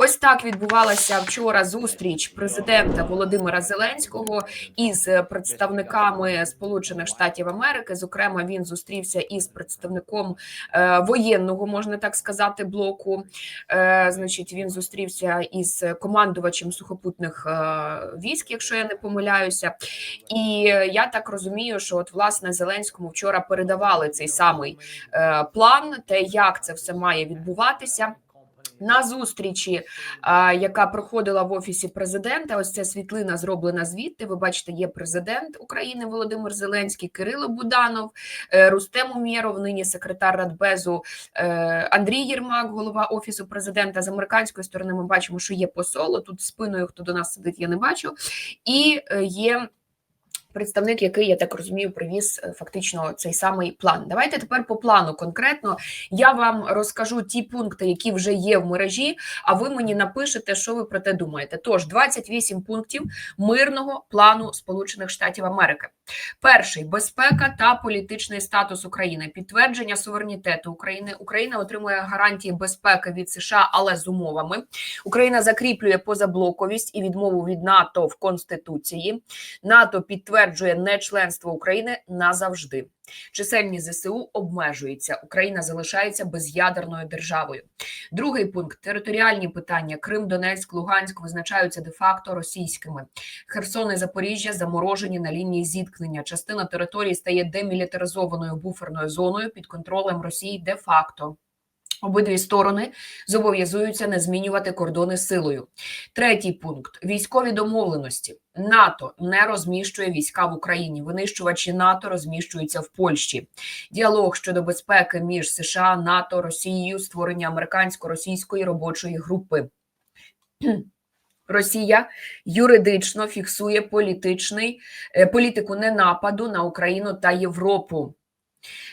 Ось так відбувалася вчора зустріч президента Володимира Зеленського із представниками Сполучених Штатів Америки. Зокрема, він зустрівся із представником е, воєнного, можна так сказати, блоку. Е, Значить, він зустрівся із командувачем сухопутних е, військ, якщо я не помиляюся. І я так розумію, що от власне Зеленському вчора передавали цей самий план, те, як це все має відбуватися. На зустрічі, яка проходила в офісі президента, ось ця світлина зроблена звідти. Ви бачите, є президент України Володимир Зеленський, Кирило Буданов, е, Рустем Умєров, нині секретар Радбезу е, Андрій Єрмак, голова офісу президента. З американської сторони ми бачимо, що є посол. Тут спиною, хто до нас сидить, я не бачу, і е, є. Представник, який я так розумію, привіз е, фактично цей самий план. Давайте тепер по плану конкретно я вам розкажу ті пункти, які вже є в мережі. А ви мені напишете, що ви про те думаєте. Тож 28 пунктів мирного плану Сполучених Штатів Америки. Перший безпека та політичний статус України, підтвердження суверенітету України. Україна отримує гарантії безпеки від США, але з умовами. Україна закріплює позаблоковість і відмову від НАТО в Конституції. НАТО підтверджує нечленство України назавжди. Чисельність ЗСУ обмежується. Україна залишається без'ядерною державою. Другий пункт територіальні питання: Крим, Донецьк, Луганськ визначаються де-факто російськими. Херсон і Запоріжжя заморожені на лінії зіткнення. Частина території стає демілітаризованою буферною зоною під контролем Росії де-факто. Обидві сторони зобов'язуються не змінювати кордони силою. Третій пункт: військові домовленості. НАТО не розміщує війська в Україні. Винищувачі НАТО розміщуються в Польщі. Діалог щодо безпеки між США, НАТО, Росією, створення американсько-російської робочої групи. Росія юридично фіксує політичний е, політику ненападу на Україну та Європу.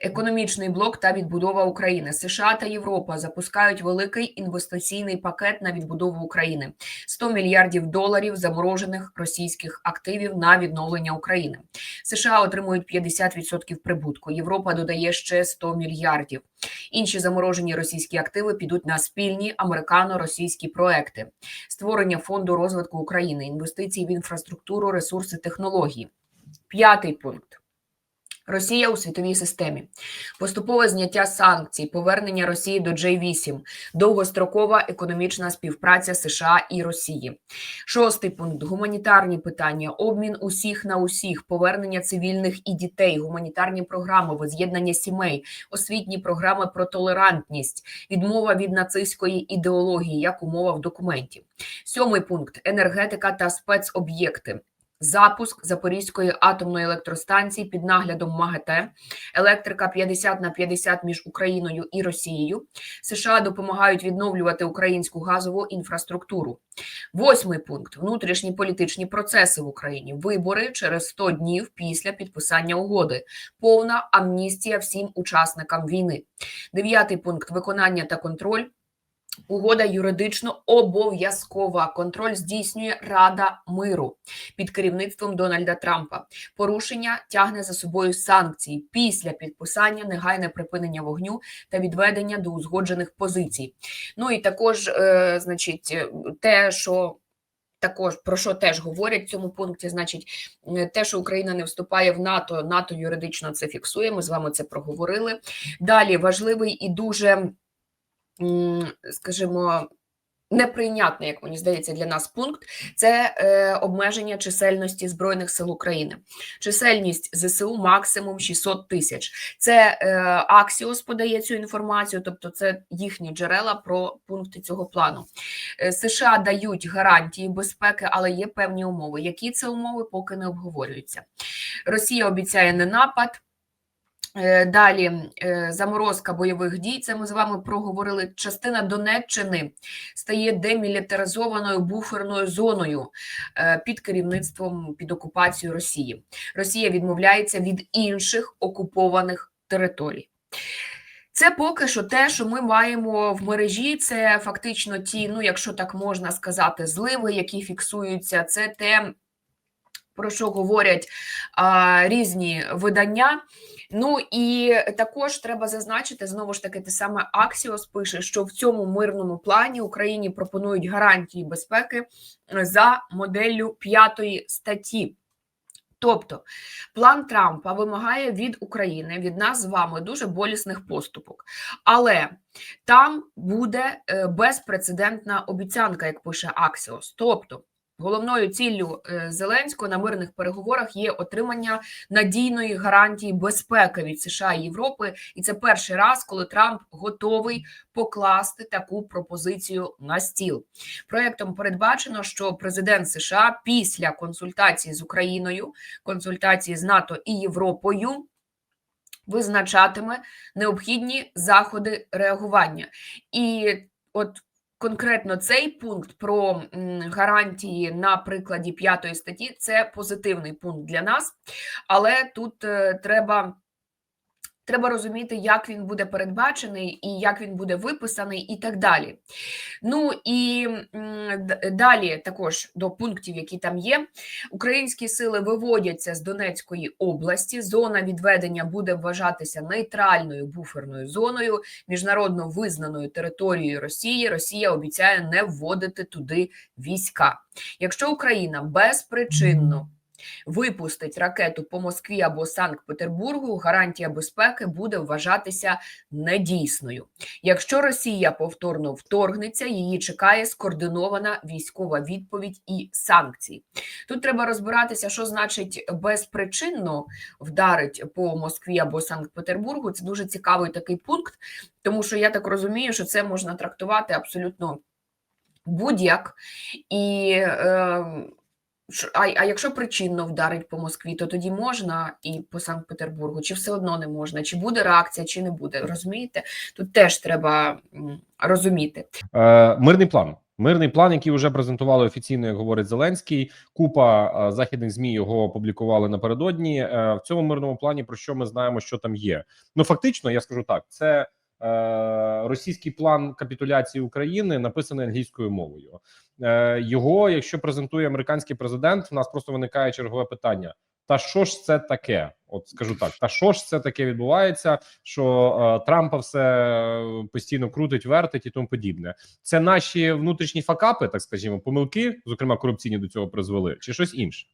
Економічний блок та відбудова України. США та Європа запускають великий інвестиційний пакет на відбудову України: 100 мільярдів доларів заморожених російських активів на відновлення України. США отримують 50% прибутку. Європа додає ще 100 мільярдів. Інші заморожені російські активи підуть на спільні американо-російські проекти, створення фонду розвитку України, інвестиції в інфраструктуру, ресурси, технології. П'ятий пункт. Росія у світовій системі, поступове зняття санкцій, повернення Росії до J8, довгострокова економічна співпраця США і Росії. Шостий пункт. Гуманітарні питання, обмін усіх на усіх, повернення цивільних і дітей, гуманітарні програми, воз'єднання сімей, освітні програми про толерантність, відмова від нацистської ідеології як умова в документі. Сьомий пункт. Енергетика та спецоб'єкти. Запуск Запорізької атомної електростанції під наглядом МАГАТЕ, електрика 50 на 50 між Україною і Росією. США допомагають відновлювати українську газову інфраструктуру. Восьмий пункт: внутрішні політичні процеси в Україні. Вибори через 100 днів після підписання угоди. Повна амністія всім учасникам війни. Дев'ятий пункт виконання та контроль. Угода юридично обов'язкова. Контроль здійснює Рада миру під керівництвом Дональда Трампа. Порушення тягне за собою санкції після підписання, негайне припинення вогню та відведення до узгоджених позицій. Ну і також, е, значить, те, що також про що теж говорять в цьому пункті, значить, те, що Україна не вступає в НАТО, НАТО юридично це фіксує. Ми з вами це проговорили. Далі важливий і дуже скажімо, неприйнятний, як мені здається, для нас пункт це е, обмеження чисельності збройних сил України. Чисельність ЗСУ максимум 600 тисяч. Це е, Аксіос подає цю інформацію, тобто це їхні джерела про пункти цього плану. Е, США дають гарантії безпеки, але є певні умови. Які це умови, поки не обговорюються. Росія обіцяє не напад. Е, далі е, заморозка бойових дій. Це ми з вами проговорили. Частина Донеччини стає демілітаризованою буферною зоною е, під керівництвом під окупацією Росії. Росія відмовляється від інших окупованих територій. Це поки що те, що ми маємо в мережі. Це фактично ті, ну якщо так можна сказати, зливи, які фіксуються. Це те про що говорять а, різні видання. Ну і також треба зазначити знову ж таки те саме Аксіос пише, що в цьому мирному плані Україні пропонують гарантії безпеки за моделлю п'ятої статті. Тобто план Трампа вимагає від України, від нас з вами дуже болісних поступок, але там буде е, безпрецедентна обіцянка, як пише Аксіос. Тобто, головною ціллю е, Зеленського на мирних переговорах є отримання надійної гарантії безпеки від США і Європи, і це перший раз, коли Трамп готовий покласти таку пропозицію на стіл. Проектом передбачено, що президент США після консультації з Україною, консультації з НАТО і Європою. Визначатиме необхідні заходи реагування, і от конкретно цей пункт про гарантії на прикладі п'ятої статті це позитивний пункт для нас, але тут е, треба. Треба розуміти, як він буде передбачений і як він буде виписаний, і так далі. Ну і далі, також до пунктів, які там є, українські сили виводяться з Донецької області. Зона відведення буде вважатися нейтральною буферною зоною, міжнародно визнаною територією Росії. Росія обіцяє не вводити туди війська. Якщо Україна безпричинно випустить ракету по Москві або Санкт-Петербургу, гарантія безпеки буде вважатися недійсною. Якщо Росія повторно вторгнеться, її чекає скоординована військова відповідь і санкції. Тут треба розбиратися, що значить безпричинно вдарить по Москві або Санкт-Петербургу. Це дуже цікавий такий пункт, тому що я так розумію, що це можна трактувати абсолютно будь-як і. Е, А, а якщо причинно вдарить по Москві, то тоді можна і по Санкт-Петербургу, чи все одно не можна, чи буде реакція, чи не буде. Розумієте? Тут теж треба розуміти. Е, мирний план. Мирний план, який вже презентували офіційно, як говорить Зеленський. Купа е, західних змі його опублікували напередодні. Е, в цьому мирному плані про що ми знаємо, що там є. Ну фактично, я скажу так: це російський план капітуляції України, написаний англійською мовою. Е, його, якщо презентує американський президент, в нас просто виникає чергове питання: та що ж це таке? От скажу так, та що ж це таке відбувається? Що е, Трампа все е, постійно крутить, вертить і тому подібне. Це наші внутрішні факапи, так скажімо, помилки, зокрема корупційні до цього призвели, чи щось інше?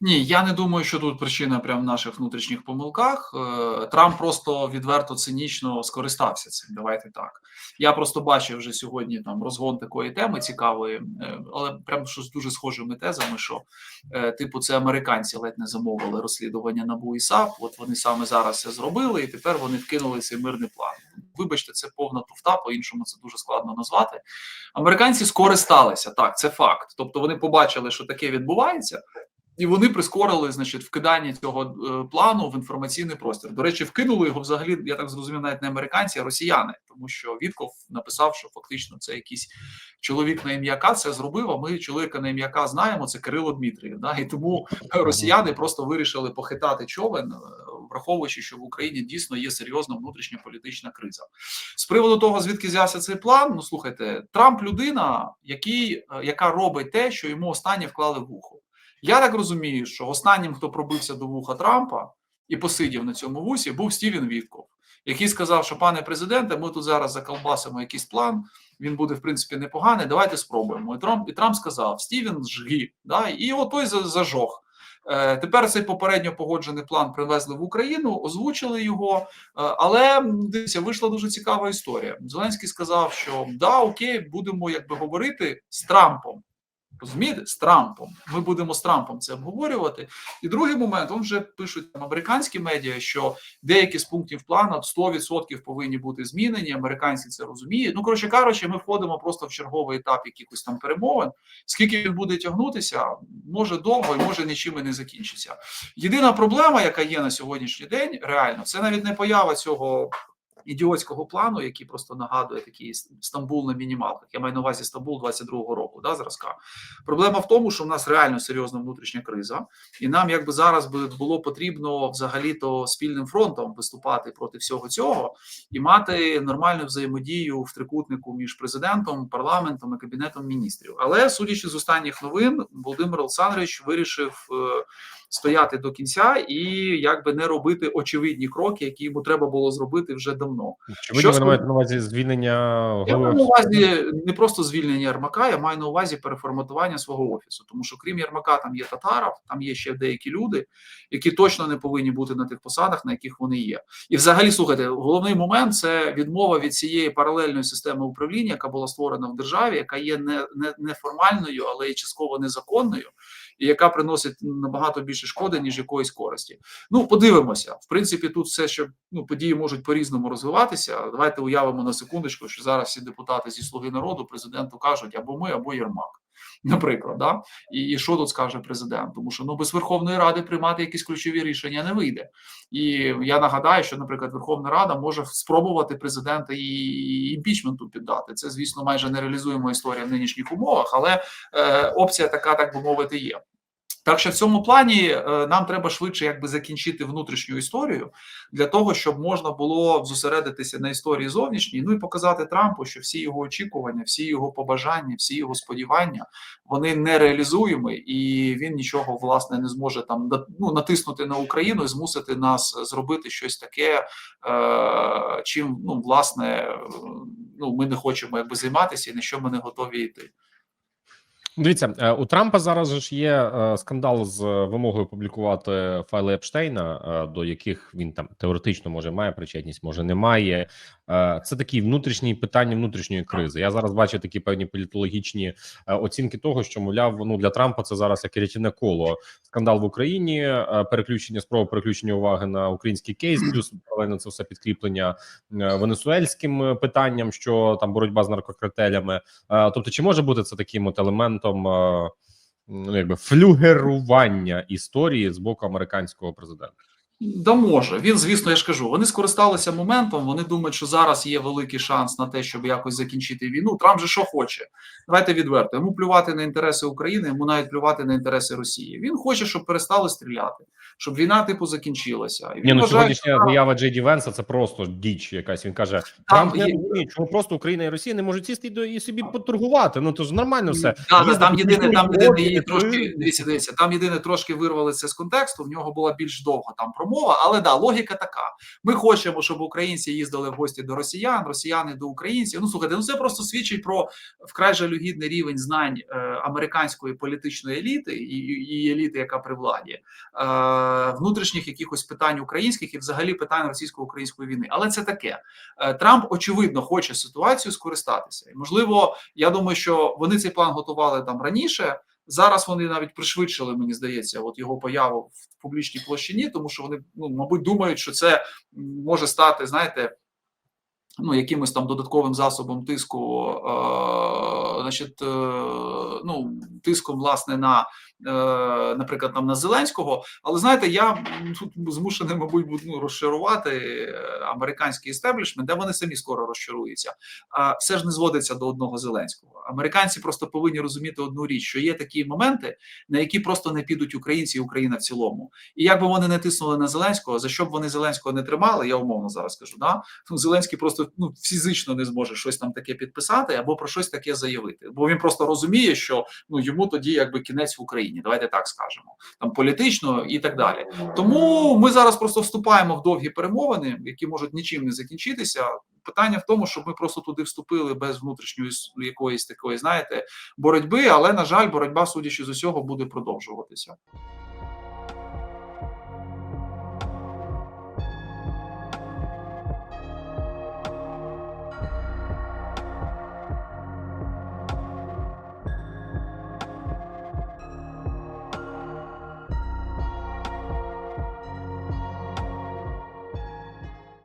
Ні, я не думаю, що тут причина прямо в наших внутрішніх помилках. Е, Трамп просто відверто цинічно скористався цим. Давайте так. Я просто бачив вже сьогодні там розгон такої теми цікавої, е, але прям щось дуже схожими тезами, що е, типу це американці ледь не замовили розслідування НАБУ і САП. От вони саме зараз це зробили, і тепер вони вкинули цей мирний план. Вибачте, це повна туфта, по-іншому це дуже складно назвати. Американці скористалися так, це факт. Тобто вони побачили, що таке відбувається. І вони прискорили, значить, вкидання цього е, плану в інформаційний простір. До речі, вкинули його взагалі, я так зрозумів, навіть не американці, а росіяни, тому що Вітков написав, що фактично це якийсь чоловік на ім'я К це зробив. А ми чоловіка на ім'я К знаємо, це Кирило Дмитрієв. Да? І тому росіяни просто вирішили похитати човен, е, враховуючи, що в Україні дійсно є серйозна внутрішня політична криза. З приводу того, звідки взявся цей план, ну слухайте, Трамп людина, який, е, яка робить те, що йому останнє вклали в вухо. Я так розумію, що останнім, хто пробився до вуха Трампа і посидів на цьому вусі, був Стівен Вітков, який сказав, що пане президенте, ми тут зараз заколбасимо якийсь план. Він буде в принципі непоганий. Давайте спробуємо. І Трамп і Трамп сказав: Стівен жги, да, і отой за- зажог. Е, Тепер цей попередньо погоджений план привезли в Україну, озвучили його. Е, Але дивіться, вийшла дуже цікава історія. Зеленський сказав, що да, окей, будемо якби говорити з Трампом. Розумієте, з Трампом. Ми будемо з Трампом це обговорювати. І другий момент, он вже пишуть там американські медіа, що деякі з пунктів плану 100% повинні бути змінені. Американці це розуміють. Ну, коротше кажучи, ми входимо просто в черговий етап якихось там перемовин. Скільки він буде тягнутися, може довго і може нічим і не закінчиться. Єдина проблема, яка є на сьогоднішній день, реально, це навіть не поява цього ідіотського плану, який просто нагадує такий Стамбул на мінімалках. Я маю на увазі Стамбул 22-го року, да, зразка. Проблема в тому, що в нас реально серйозна внутрішня криза, і нам якби зараз би було потрібно взагалі то спільним фронтом виступати проти всього цього і мати нормальну взаємодію в трикутнику між президентом, парламентом і кабінетом міністрів. Але судячи з останніх новин, Володимир Олександрович вирішив е, стояти до кінця і якби не робити очевидні кроки, які йому треба було зробити вже давно. Чи ви маєте на увазі звільнення Я маю на увазі не просто звільнення Єрмака, я маю на увазі переформатування свого офісу. Тому що крім Єрмака, там є Татаров, там є ще деякі люди, які точно не повинні бути на тих посадах, на яких вони є. І взагалі, слухайте, головний момент це відмова від цієї паралельної системи управління, яка була створена в державі, яка є не, не, не формальною, але й частково незаконною, і яка приносить набагато більше шкоди, ніж якоїсь користі. Ну, подивимося. В принципі, тут все, що ну, події можуть по-різному розвиватися. Давайте уявимо на секундочку, що зараз всі депутати зі слуги народу президенту кажуть або ми, або Єрмак. Наприклад, да? і, і що тут скаже президент? Тому що ну без Верховної Ради приймати якісь ключові рішення не вийде. І я нагадаю, що, наприклад, Верховна Рада може спробувати президента і імпічменту піддати. Це, звісно, майже нереалізуємо історія в нинішніх умовах, але е, опція така, так би мовити, є. Так що в цьому плані е, нам треба швидше якби закінчити внутрішню історію для того, щоб можна було зосередитися на історії зовнішній, ну і показати Трампу, що всі його очікування, всі його побажання, всі його сподівання вони нереалізуємі, і він нічого власне не зможе там ну, натиснути на Україну і змусити нас зробити щось таке, е, чим ну власне е, ну ми не хочемо якби займатися і на що ми не готові йти. Дивіться, е, у Трампа зараз ж є е, скандал з вимогою публікувати файли Епштейна, е, до яких він там теоретично може має причетність, може не має. Е, Це такі внутрішні питання внутрішньої кризи. Я зараз бачу такі певні політологічні е, оцінки того, що мовляв, ну для Трампа це зараз як рятівне коло. Скандал в Україні, е, переключення спроба переключення уваги на український кейс, плюс паралельно це все підкріплення е, венесуельським е, питанням, що там боротьба з наркокартелями. Е, Тобто, чи може бути це таким от елементом е, ну, якби флюгерування історії з боку американського президента? Да може. Він, звісно, я ж кажу, вони скористалися моментом. Вони думають, що зараз є великий шанс на те, щоб якось закінчити війну. Трамп же що хоче? Давайте відверто. Йому плювати на інтереси України, йому навіть плювати на інтереси Росії. Він хоче, щоб перестали стріляти, щоб війна типу закінчилася. І він Ні, ну вважає, сьогоднішня що- заява Джей Ді Венса це просто діч якась. Він каже: Там Трамп не є- чому просто Україна і Росія не можуть сісти і, до- і собі поторгувати. Ну то ж нормально все. Да, да, там єдине, там єдине її трошки дивіться, дивіться, там єдине трошки вирвали це з контексту. В нього була більш довга там промова, але да, логіка така. Ми хочемо, щоб українці їздили в гості до росіян, росіяни до українців. Ну слухайте, ну це просто свідчить про вкрай жалюгідний рівень знань е, американської політичної еліти і, і еліти, яка при владі, е, внутрішніх якихось питань українських і взагалі питань російсько-української війни. Але це таке. Е, Трамп очевидно хоче ситуацію скористатися. І можливо, я думаю, що вони цей план готували там раніше. Зараз вони навіть пришвидшили, мені здається, от його появу в публічній площині, тому що вони, ну мабуть, думають, що це може стати, знаєте, ну якимось там додатковим засобом тиску, е, значить, е, ну тиском власне на, наприклад, там на Зеленського. Але знаєте, я тут змушений, мабуть, буду ну, розчарувати е, американський істеблішмент, де вони самі скоро розчаруються. А все ж не зводиться до одного Зеленського. Американці просто повинні розуміти одну річ, що є такі моменти, на які просто не підуть українці і Україна в цілому. І як би вони не тиснули на Зеленського, за що б вони Зеленського не тримали, я умовно зараз кажу, да ну, Зеленський просто ну фізично не зможе щось там таке підписати або про щось таке заявити. Бо він просто розуміє, що ну йому тоді якби кінець в Україні. Давайте так скажемо, там політично і так далі. Тому ми зараз просто вступаємо в довгі перемовини, які можуть нічим не закінчитися. Питання в тому, щоб ми просто туди вступили без внутрішньої якоїсь такої, знаєте, боротьби. Але на жаль, боротьба, судячи з усього, буде продовжуватися.